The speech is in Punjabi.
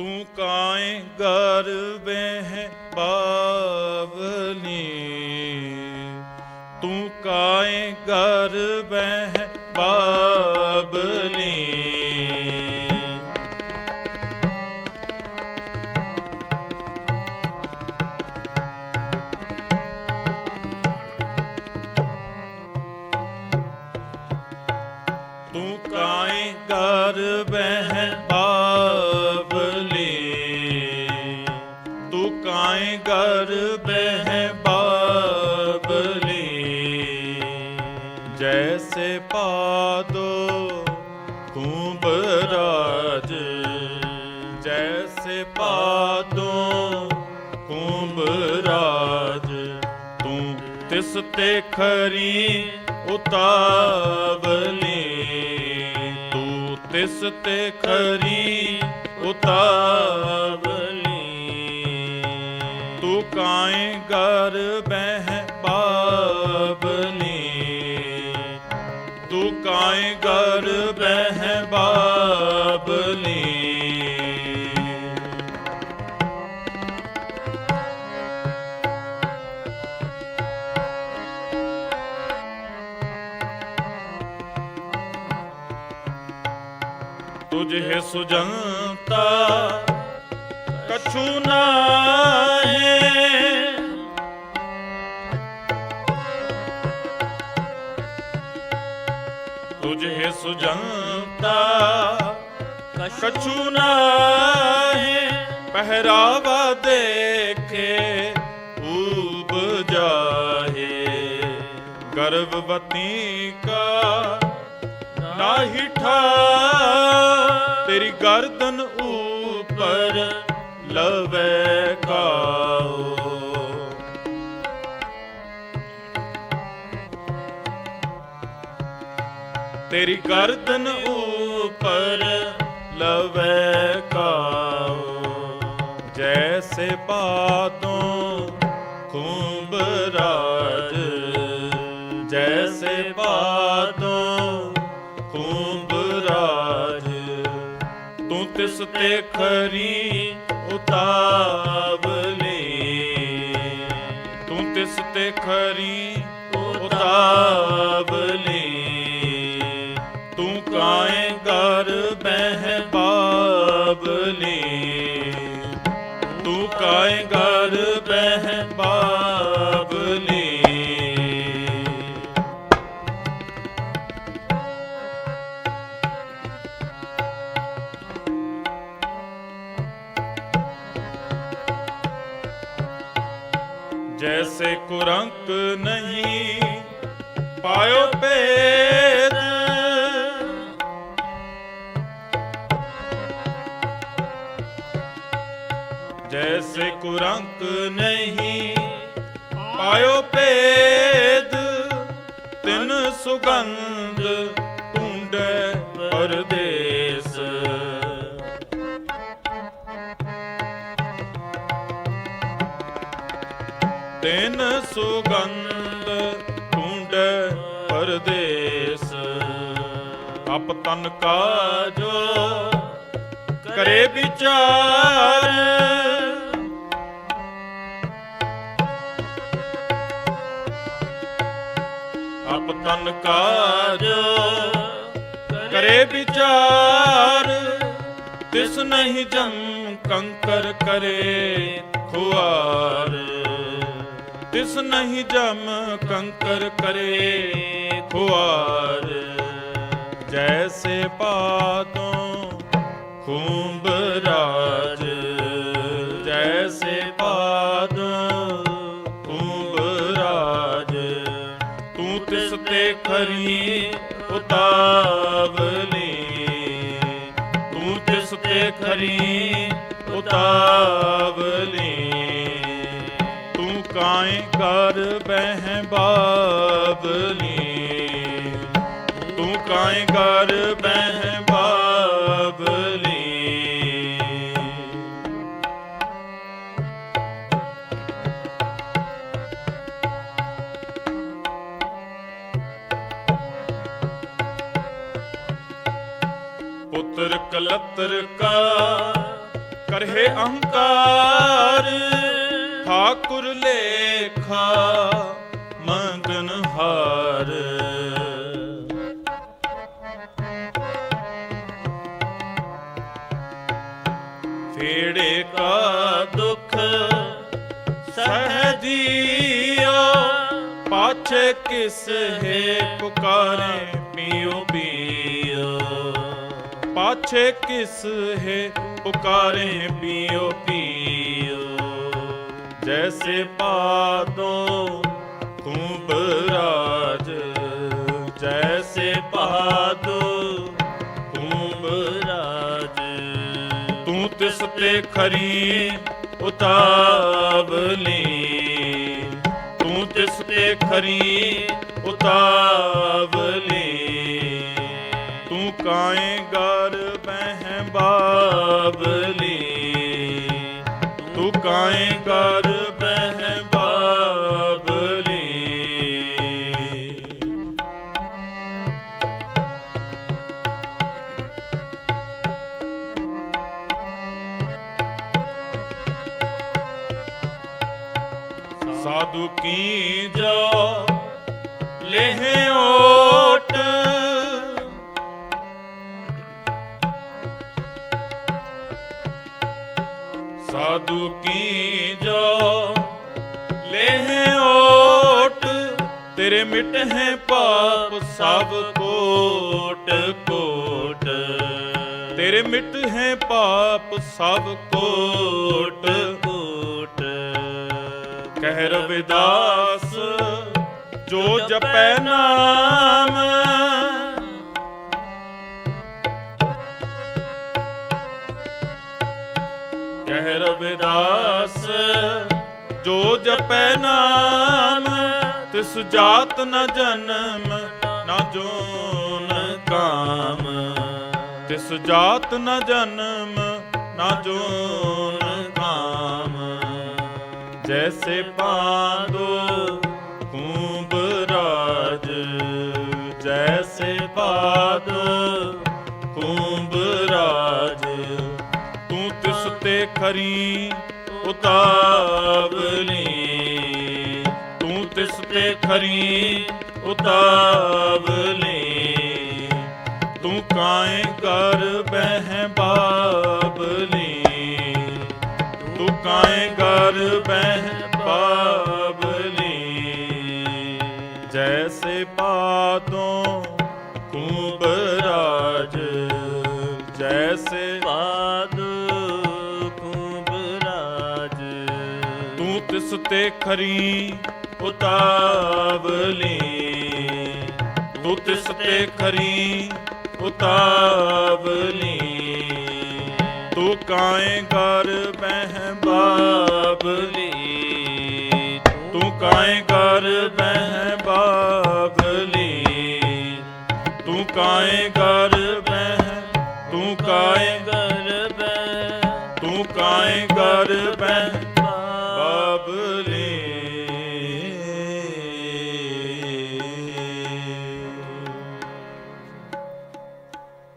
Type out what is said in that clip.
ਤੂੰ ਕਾਏ ਗਰ ਬਹਿ ਬਾਵਲੀ। ਤੂੰ ਕਾਏ ਗਰ ਬਹਿ ਤੂੰ ਕਾਏ ਬਹਿ ਬਾਬਲੀ ਜੈਸੇ ਪਾਦੋ ਕੁੰਭ ਰਾਜ, ਜੈਸੇ ਪਾਦੋ ਕੁੰਭ ਰਾਜ। ਤੂੰ ਤਿਸ ਤੇ ਖਰੀ ਉਤਾਵਲੀ ਤੂੰ ਤਿਸ ਤੇ ਖਰੀ ਉਤਾਵਲੀ ਤੂੰ ਕਾਏ ਗਰ ਬਹਿ ਬਾਬਲੀ ਤੂੰ ਕਾਏ ਗਰ ਬਹਿ ਬਾਬਲੀ ਤੁਝੇ ਸੁਜੰਤਾ ਕਛੂ ਨਾ ਤੁਝੇ ਸੁਜੰਤਾ ਕਛੂ ਨਾਹੀ ਪਹਿਰਾਵਾ ਦੇਖੇ ਊਬ ਜਾਹੇ ਗਰਭਵਤੀ ਕਾ ਨਾਹੀ ਠਾ ਤੇਰੀ ਗਰਦਨ ਉਪਰ ਲਵੇ ਕਾਓ ਤੇਰੀ ਗਰਦਨ ਉਪਰ ਲਵੇ ਕਾਓ। ਜੈਸੇ ਪਾਦੋਂ ਕੁੰਭ ਰਾਜ। ਜੈਸੇ ਪਾਤੋਂ ਕੁੰਭ ਰਾਜ। ਤੂੰ ਤਿਸ ਤੇ ਖਰੀ ਉਤਾਵਲੀ ਤੂੰ ਤਿਸ ਤੇ ਖਰੀ ਉਤਾਵਲੀ ਤੂੰ ਕਾਏ ਗਰ ਬਹਿ ਬਾਬਲੀ ਤੂੰ ਕਾਏ ਗਰ ਬਹਿ ਬਾਬਲੀ ਜੈਸੇ ਕੁਰੰਕ ਨਹੀਂ ਪਾਇਓ ਭੇਦ ਜੈਸੇ ਕੁਰੰਕ ਨਹੀਂ ਪਾਇਓ ਭੇਦ ਤਿਨ ਸੁਗੰਧ ਟੁੰਡੇ ਪਰਦੇਸ ਤਿਨ ਸੁਗੰਧ ਟੁੰਡ ਪਰਦੇਸ ਅਪ ਤਨ ਕਾ ਜੋ ਕਰੇ ਵਿਚਾਰ ਅਪ ਤਨ ਕਾ ਕਰੇ ਵਿਚਾਰ, ਤਿਸ ਨਹੀਂ ਜਮ ਕੰਕਰ ਕਰੇ ਖੁਆਰ। ਤਿਸ ਨਹੀਂ ਜਮ ਕੰਕਰ ਕਰੇ ਖੁਆਰ। ਜੈਸੇ ਪਾਤੋਂ ਖੂੰਬ ਰਾਜ ਤੇ ਖਰੀ ਉਤਾਵਲੀ। ਤੂੰ ਤਿਸ ਤੇ ਖਰੀ ਉਤਾਵਲੀ? ਤੂੰ ਕਾਏ ਕਰ ਬਹਿ ਬਾਬਲੀ ਤੂੰ ਕਾਏ ਕਰ ਬਹਿ ਪੁੱਤਰ ਕਲਤਰ ਕਾ, ਕਰਹਿ ਅਹੰਕਾਰ। ਠਾਕੁਰ ਲੇਖਾ, ਮੰਗਨ ਹਾਰ। ਫੇੜੇ ਕਾ ਦੁਖ ਸਹਜੀਓ ਪਾਛੇ ਕਿਸ ਹੈ ਪੁਕਾਰੇ। ਪਾਛੇ ਕਿਸ ਹੈ? ਪੁਕਾਰੇ ਪੀਓ ਪੀਓ। ਜੈਸੇ ਪਾਦੋ ਕੁੰਭ ਰਾਜ, ਜੈਸੇ ਪਾਦੋ ਕੁੰਭ ਰਾਜ। ਤੂੰ ਤਿਸ ਤੇ ਖਰੀ ਉਤਾਵਲੀ ਤੂੰ ਤਿਸ ਤੇ ਖਰੀ ਉਤਾਵਲੀ ਤੂੰ ਕਾਏ ਗਰ ਬਹਿ ਬਾਬਲੀ। ਤੂੰ ਕਾਏ ਗਰ ਬਹਿ ਬਾਬਲੀ। ਸਾਧੂ ਕੀ ਜੋ ਲੇਹ ਸਾਧੂ ਕੀ ਜੋ ਲੇਹ ਓਟ, ਤੇਰੇ ਮਿਟ ਹੈ ਪਾਪ ਸਭ ਕੋਟ ਕੋਟ। ਤੇਰੇ ਮਿਟ ਹੈ ਪਾਪ ਸਭ ਕੋਟ ਕੋਟ। ਕਹਿ ਰਵਿਦਾਸ, ਜੋ ਜਪੈ ਨਾਮ ਜਪੈ ਨਾਮ, ਤਿਸ ਜਾਤ ਨ ਜਨਮ, ਨ ਜੋਨ ਕਾਮ। ਤਿਸ ਜਾਤ ਨ ਜਨਮ, ਨ ਜੋਨ ਕਾਮ। ਜੈਸੇ ਪਾਦੋ ਕੁੰਭ ਰਾਜ, ਜੈਸੇ ਪਾਦੋ ਕੁੰਭ ਰਾਜ, ਤੂੰ ਤਿਸ ਤੇ ਖਰੀ ਉਤਾਵਲੀ। ਖਰੀ ਉਤਾਵਲੀ ਤੂੰ ਕਾਏ ਕਰ ਬਹਿ ਬਾਬਲੀ ਤੂੰ ਕਾਏ ਕਰ ਬਹਿ ਬਾਬਲੀ ਜੈਸੇ ਪਾਦੋਂ ਕੁੰਭ ਰਾਜ ਜੈਸੇ ਪਾਦ ਕੁੰਭ ਰਾਜ। ਤੂੰ ਤਿਸ ਤੇ ਖਰੀ ਉਤਾਵਲੀ। ਤੂੰ ਤਿਸ ਤੇ ਖਰੀ ਉਤਾਵਲੀ। ਤੂੰ ਕਾਏ ਕਰ ਬਹਿ ਬਾਬਲੀ ਤੂੰ ਕਾਏ ਕਰ ਬਹਿ ਬਾਬਲੀ ਤੂੰ ਕਾਏ ਕਰ ਬਹਿ ਤੂੰ ਕਾਏ ਗਰਬੈ ਤੂੰ ਕਾਏ ਕਰ ਬਹਿ